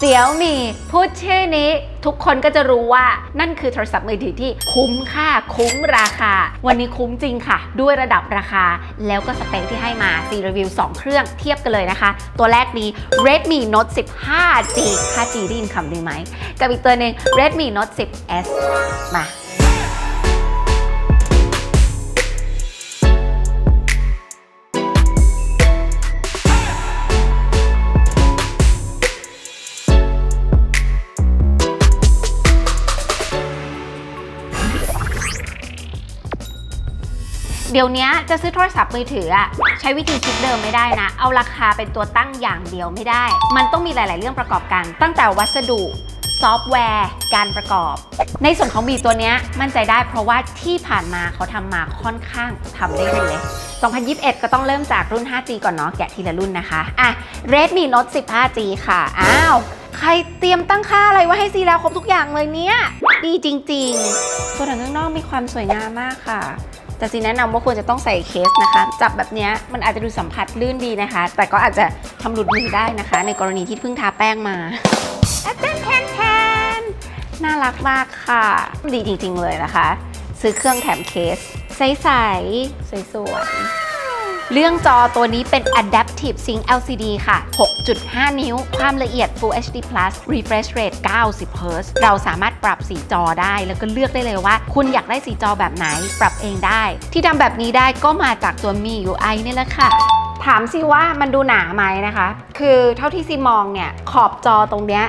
เสี่ยวมีพูดชื่อนี้ทุกคนก็จะรู้ว่านั่นคือโทรศัพท์มือถือที่คุ้มค่าคุ้มราคา วันนี้คุ้มจริงค่ะ ด้วยระดับราคา แล้วก็สเปคที่ให้มาซีรีวิว 2 เครื่องเทียบกันเลยนะคะ ตัวแรกมี Redmi Note 15G 5G ได้ยินคำนี้ไหม กับอีกตัวหนึ่ง Redmi Note 10s มา เดี๋ยวนี้จะซื้อโทรศัพท์มือถืออะใช้วิธีคิดเดิมไม่ได้นะ เอาราคาเป็นตัวตั้งอย่างเดียวไม่ได้ มันต้องมีหลาย ๆ เรื่องประกอบกัน ตั้งแต่วัสดุซอฟต์แวร์ การประกอบ ในส่วนของบีตัวเนี้ยมั่นใจได้เพราะว่าที่ผ่านมาเขาทำมาค่อนข้างทำได้ดีเลย 2021 ก็ต้องเริ่มจากรุ่น 5G ก่อนเนาะแกะทีละรุ่นนะคะอะ Redmi Note 10 5G ค่ะ อ้าว ใครเตรียมตั้งค่าอะไรไว้ให้ซีแล้วครบทุกอย่างเลยเนี่ย ดีจริง ๆ ตัวหนังข้างนอกมีความสวยงามมากค่ะ แต่ซีแนะนำว่าควรจะต้องใส่เคสนะคะ จับแบบนี้มันอาจจะดูสัมผัสลื่นดีนะคะ แต่ก็อาจจะทำหลุดมือได้นะคะ ในกรณีที่เพิ่งทาแป้งมาแทนแทนแทนน่ารักมากค่ะ ดีจริงๆเลยนะคะ ซื้อเครื่องแถมเคส ใสๆสวยๆ เรื่องจอตัวนี้เป็น Adaptive Sync LCD ค่ะ 6.5 นิ้ว ความละเอียด Full HD Plus Refresh Rate 90 Hz เราสามารถปรับสีจอได้ แล้วก็เลือกได้เลยว่า คุณอยากได้สีจอแบบไหน ปรับเองได้ ที่ทำแบบนี้ได้ก็มาจากตัว Mi UI นี่แหละค่ะถามสิว่ามันดูหนาไหมนะคะ คือเท่าที่ซีมองเนี่ย ขอบจอตรงเนี้ย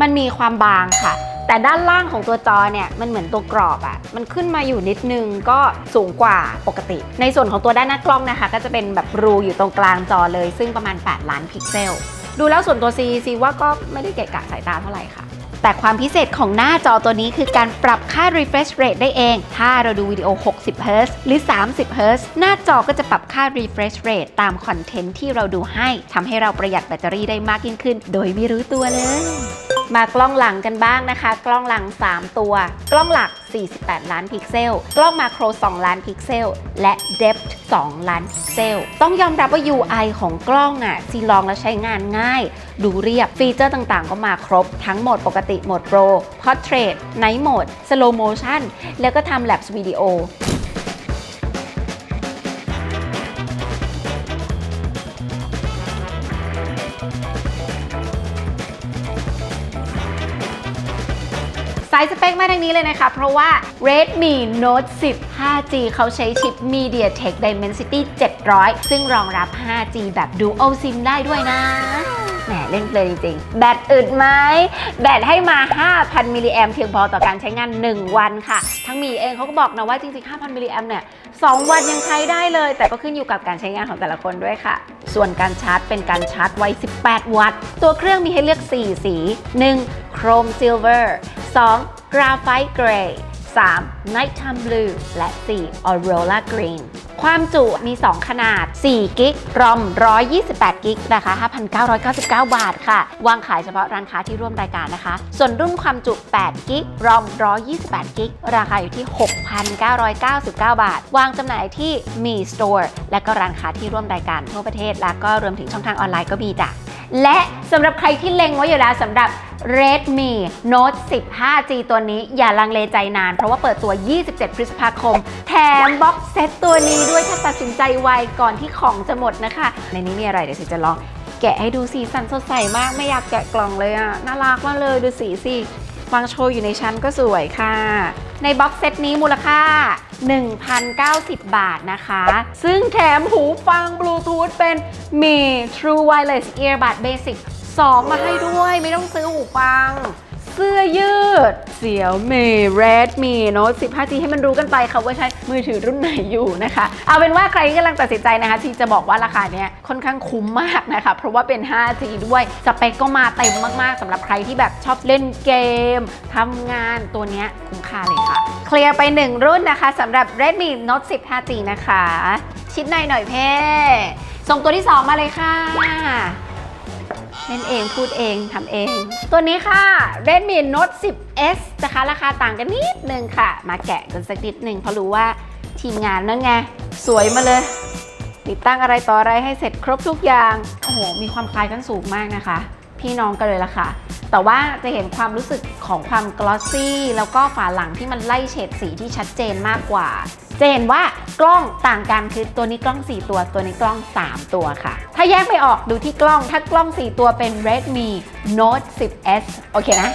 มันมีความบางค่ะ แต่ด้านล่างของตัวจอเนี่ยมันเหมือนตัวกรอบอะ่ะ มันขึ้นมาอยู่นิดนึงก็สูงกว่าปกติ ในส่วนของตัวด้านหน้ากล้องนะคะ ก็จะเป็นแบบรูอยู่ตรงกลางจอเลย ซึ่งประมาณ 8 ล้านพิกเซล ดูแล้วส่วนตัว C C ว่าก็ไม่ได้เกะกะสายตาเท่าไหร่ค่ะ แต่ความพิเศษของหน้าจอตัวนี้คือการปรับค่า refresh rate ได้เอง ถ้าเราดูวิดีโอ 60 Hz หรือ 30 Hz หน้าจอก็จะปรับค่า refresh rate ตามคอนเทนต์ที่เราดูให้ทำให้เราประหยัดแบตเตอรี่ได้มากยิ่งขึ้น โดยไม่รู้ตัวเลย มากล้องหลังกันบ้างนะคะ กล้องหลัง 3 ตัว กล้องหลัก 48 ล้านพิกเซล กล้องมาโคร 2 ล้านพิกเซล และ depth 2 ล้านพิกเซล ต้องยอมรับว่า UI ของกล้องอะซีลองแล้วใช้งานง่าย ดูเรียบฟีเจอร์ต่างๆ ก็มาครบ ทั้งโหมดปกติโหมดโปร Portrait Night Mode Slow Motion แล้วก็ทำ Labs Video ายสเปคมาทางนี้เลยนะคะ เพราะว่า Redmi Note 10 5G เขาใช้ชิป MediaTek Dimensity 700 ซึ่งรองรับ 5G แบบ Dual SIM ได้ด้วยนะ แหมเล่นเพลินจริงๆ แบตอึดไหมแบตให้มา 5,000 มิลลิแอมเพียงพอต่อการใช้งาน 1 วันค่ะ ทั้งมีเองเขาก็บอกนะว่าจริง ๆ 5,000 มิลลิแอมเนี่ย2วันยังใช้ได้เลย แต่ก็ขึ้นอยู่กับการใช้งานของแต่ละคนด้วยค่ะ ส่วนการชาร์จเป็นการชาร์จไว้ 18 วัตต์ ตัวเครื่องมีให้เลือก 4 สี 1. Chrome Silver 2. Graphite Gray 3. Nighttime Blue และ 4. Aurora Green ความจุมี 2 ขนาด 4 กิกรอม 128 กิกราคา 5,999 บาทค่ะ วางขายเฉพาะร้านค้าที่ร่วมรายการนะคะ ส่วนรุ่นความจุ 8 กิกรอม 128 กิกราคาอยู่ที่ 6,999 บาท วางจำหน่ายที่มี Store และก็ร้านค้าที่ร่วมรายการทั่วประเทศ และก็รวมถึงช่องทางออนไลน์ก็มีจ้ะ และสำหรับใครที่เล็งไว้อยู่แล้วสำหรับ Redmi Note 10 5G ตัวนี้อย่าลังเลใจนาน เพราะว่าเปิดตัว 27 พฤษภาคม แถมบ็อกเซตตัวนี้ด้วยถ้าตัดสินใจไวก่อนที่ของจะหมดนะคะ ในนี้มีอะไรเดี๋ยวฉันจะลองแกะให้ดูสีสันสดใสมากไม่อยากแกะกล่องเลยอะน่ารักมากเลยดูสีสิ วางโชว์อยู่ในชั้นก็สวยค่ะ ในบ็อกเซตนี้มูลค่า 1,090 บาทนะคะ ซึ่งแถมหูฟังบลูทูธเป็นมี True Wireless Earbud Basic 2 มาให้ด้วยไม่ต้องซื้อหูฟัง เสื้อยืด เสียวเม Redmi Note 10 5G ให้มันรู้กันไปค่ะว่าใช้มือถือรุ่นไหนอยู่นะคะ เอาเป็นว่าใครที่กำลังตัดสินใจนะคะ ที่จะบอกว่าราคาเนี้ยค่อนข้างคุ้มมากนะคะ เพราะว่าเป็น 5G ด้วย สเปคก็มาเต็มมากๆสำหรับใครที่แบบชอบเล่นเกมทำงานตัวเนี้ยคุ้มค่าเลยค่ะ เคลียร์ไป 1 รุ่นนะคะสำหรับ Redmi Note 10 5G นะคะ ชิดในหน่อยเพ่ส่งตัวที่ 2 มาเลยค่ะ เล่นเองพูดเองทำเอง ตัวนี้ค่ะ Redmi Note 10s นะคะ ราคาต่างกันนิดนึงค่ะ มาแกะกันสักนิดนึงเพราะรู้ว่าทีมงานนั่นไง สวยมาเลยติดตั้งอะไรต่ออะไรให้เสร็จครบทุกอย่าง โอ้โห มีความคล้ายกันสูงมากนะคะ พี่น้องกันเลยละค่ะ แต่ว่าจะเห็นความรู้สึกของความกลอสซี่แล้วก็ฝาหลังที่มันไล่เฉดสีที่ชัดเจนมากกว่า จะเห็นว่ากล้องต่างกันคือตัวนี้กล้อง 4 ตัว ตัวนี้กล้อง 3 ตัวค่ะ ถ้าแยกไม่ออกดูที่กล้อง ถ้ากล้อง 4 ตัวเป็น Redmi Note 10s โอเคนะ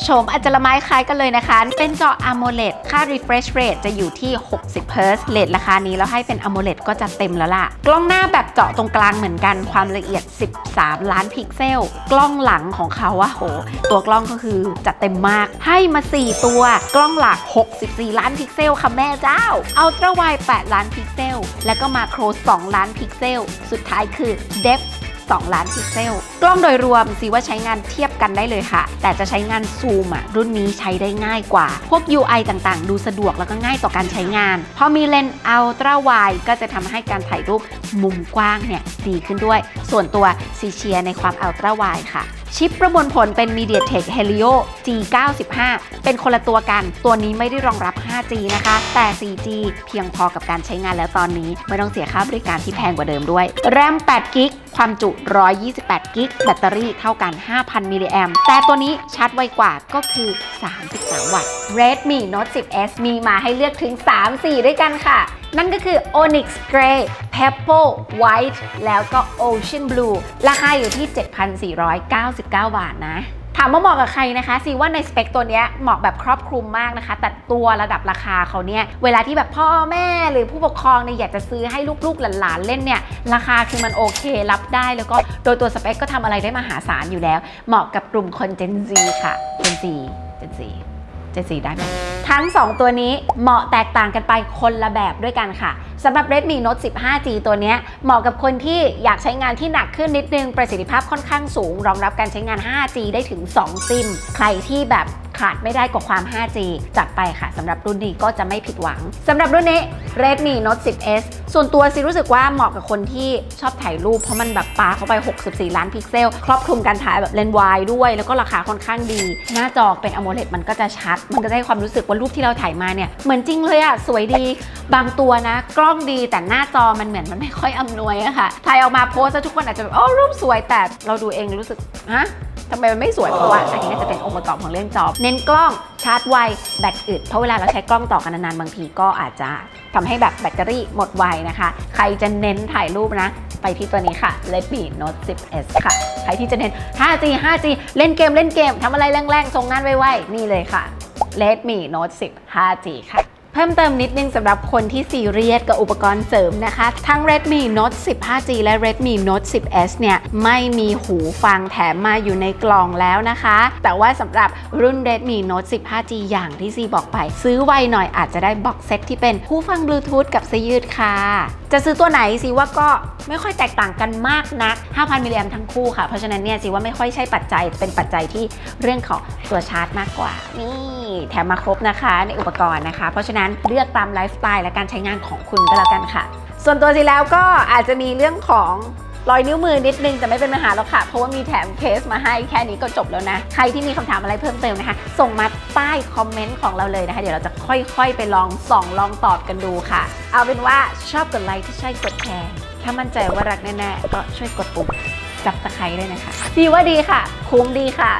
โฉมอาจจะละไม้คล้ายกันเลยนะคะ เป็นจอ AMOLED ค่า refresh rate จะอยู่ที่ 60 Hz เลทราคานี้แล้วให้เป็น AMOLED ก็จะเต็มแล้วล่ะ กล้องหน้าแบบเจาะตรงกลางเหมือนกันความละเอียด 13 ล้านพิกเซล กล้องหลังของเขาอะโห ตัวกล้องก็คือจัดเต็มมาก ให้มา 4 ตัว กล้องหลัก 64 ล้านพิกเซลค่ะแม่เจ้า Ultra Wide 8 ล้านพิกเซล แล้วก็มาโคร2ล้านพิกเซล สุดท้ายคือ Depth 2 ล้านพิกเซล กล้องโดยรวมสิว่าใช้งานเทียบ กันได้เลยค่ะ แต่จะใช้งานซูมอะรุ่นนี้ใช้ได้ง่ายกว่า พวก UI ต่างๆ ดูสะดวกแล้วก็ง่ายต่อการใช้งาน พอมีเลนส์ Ultra Wide ก็จะทำให้การถ่ายรูปมุมกว้างเนี่ยดีขึ้นด้วย ส่วนตัวซีเชียในความ Ultra Wide ค่ะชิปประมวลผลเป็น MediaTek Helio G95 เป็นคนละตัวกัน ตัวนี้ไม่ได้รองรับ 5G นะคะ แต่ 4G เพียงพอกับการใช้งานแล้วตอนนี้ ไม่ต้องเสียค่าบริการที่แพงกว่าเดิมด้วย แรม8กิก ความจุ 128กิก แบตเตอรี่เท่ากัน 5,000มิลลิแอมแต่ตัวนี้ชาร์จไวกว่าก็คือ 33 วัตต์ Redmi Note 10s มีมาให้เลือกถึง 3 สีด้วยกันค่ะ นั่นก็คือ Onyx Gray Pebble White แล้วก็ Ocean Blue ราคาอยู่ที่ 7,499 บาทนะ ถามว่าเหมาะกับใครนะคะซีว่าในสเปคตัวนี้เหมาะแบบครอบคลุมมากนะคะ แต่ตัวระดับราคาเขาเนี่ยเวลาที่แบบพ่อแม่หรือผู้ปกครองเนี่ยอยากจะซื้อให้ลูกๆหลานๆเล่นเนี่ยราคาคือมันโอเครับได้ แล้วก็โดยตัวสเปคก็ทำอะไรได้มหาศาลอยู่แล้ว เหมาะกับกลุ่มคน Gen Z ค่ะ Gen Z Gen Z เจสีได้ไหมทั้ง 2 ตัวนี้เหมาะแตกต่างกันไปคนละแบบด้วยกันค่ะสำหรับ Redmi Note 15G ตัวนี้เหมาะกับคนที่อยากใช้งานที่หนักขึ้นนิดนึง ประสิทธิภาพค่อนข้างสูง รองรับการใช้งาน 5G ได้ถึง 2 ซิม ใครที่แบบ ขาดไม่ได้กว่าความ 5G จัดไปค่ะสำหรับรุ่นนี้ก็จะไม่ผิดหวังสำหรับรุ่นนี้ Redmi Note 10s ส่วนตัวซีรู้สึกว่าเหมาะกับคนที่ชอบถ่ายรูปเพราะมันแบบปาเข้าไป 64 ล้านพิกเซล ครอบคลุมการถ่ายแบบเลนส์วายด้วย แล้วก็ราคาค่อนข้างดี หน้าจอเป็น AMOLED มันก็จะชัด มันก็จะให้ความรู้สึกว่ารูปที่เราถ่ายมาเนี่ย เหมือนจริงเลยอะสวยดี บางตัวนะ กล้องดีแต่หน้าจอมันเหมือนมันไม่ค่อยอำนวยอะค่ะถ่ายออกมาโพสทุกคนอาจจะแบบโอ้รูปสวยแต่เราดูเองรู้สึกฮะ ทำไมมันไม่สวยเพราะว่าอันนี้น่าจะเป็นองค์ประกอบของเรื่องจอเน้นกล้องชาร์จไวแบตอึดเพราะเวลาเราใช้กล้องต่อกันนานๆบางทีก็อาจจะทำให้แบบแบตเตอรี่หมดไวนะคะ ใครจะเน้นถ่ายรูปนะ ไปที่ตัวนี้ค่ะ Redmi Note 10s ค่ะ ใครที่จะเน้น 5G 5G เล่นเกมเล่นเกมทำอะไรแรงๆส่งงานไวๆนี่เลยค่ะ Redmi Note 10 5G ค่ะ เพิ่มเติมนิดนึงสำหรับคนที่ซีเรียสกับอุปกรณ์เสริมนะคะ ทั้ง Redmi Note 10 5G และ Redmi Note 10s เนี่ย ไม่มีหูฟังแถมมาอยู่ในกล่องแล้วนะคะ แต่ว่าสำหรับรุ่น Redmi Note 10 5G อย่างที่ซีบอกไป ซื้อไวหน่อยอาจจะได้บ็อกเซตที่เป็นหูฟังบลูทูธกับเสื้อยืดค่ะ จะซื้อตัวไหนซีว่าก็ไม่ค่อยแตกต่างกันมากนัก 5,000 มิลลิแอมทั้งคู่ค่ะ เพราะฉะนั้นเนี่ยซีว่าไม่ค่อยใช่ปัจจัย เป็นปัจจัยที่เรื่องของตัวชาร์จมากกว่า นี่แถมมาครบนะคะในอุปกรณ์นะคะ เพราะฉะนั้นเลือกตามไลฟ์สไตล์และการใช้งานของคุณก็แล้วกันค่ะ ส่วนตัวซีแล้วก็อาจจะมีเรื่องของรอยนิ้วมือนิดนึงแต่ไม่เป็นปัญหาหรอกค่ะ เพราะว่ามีแถมเคสมาให้แค่นี้ก็จบแล้วนะ ใครที่มีคำถามอะไรเพิ่มเติมนะคะ ส่งมาใต้คอมเมนต์ของเราเลยนะคะ เดี๋ยวเราจะค่อยๆ ไปลองส่องลองตอบกันดูค่ะ เอาเป็นว่าชอบกดไลค์ที่ใช่กดแชร์ถ้ามั่นใจว่ารักแน่ๆก็ช่วยกดปุ่มจับตะไคร้ด้วยนะคะดีว่าดีค่ะ คุ้มดีค่ะ